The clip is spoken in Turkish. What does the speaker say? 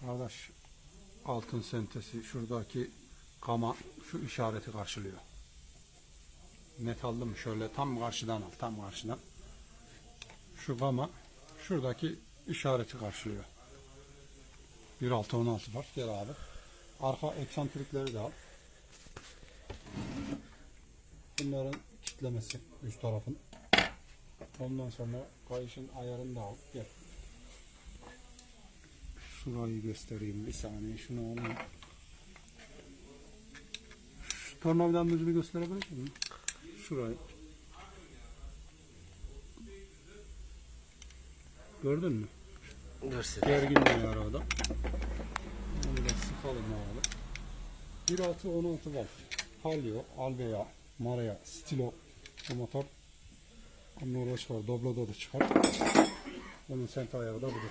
Kardeş altın sentesi şuradaki kama şu işareti karşılıyor. Metalli mi? Şöyle tam karşıdan al. Tam karşıdan. Şu kama şuradaki işareti karşılıyor. 1.6-16 var. Gel abi. Arka eksantrikleri de al. Bunların kitlemesi üst tarafın. Ondan sonra kayışın ayarını da al. Gel. Şurayı göstereyim bir saniye. Şunu alayım. Şu tornavidanın ucunu gösterebilir miyim? Şurayı. Gördün mü? Görsün. Gergin ayarı o da. Onu da sıkalım abi. 1.6-16 volt. Palio, Alvea, Maria, Stilo bu motor. Onun uğraş var. Doblo'da da çıkar. Onun sent ayarı da budur.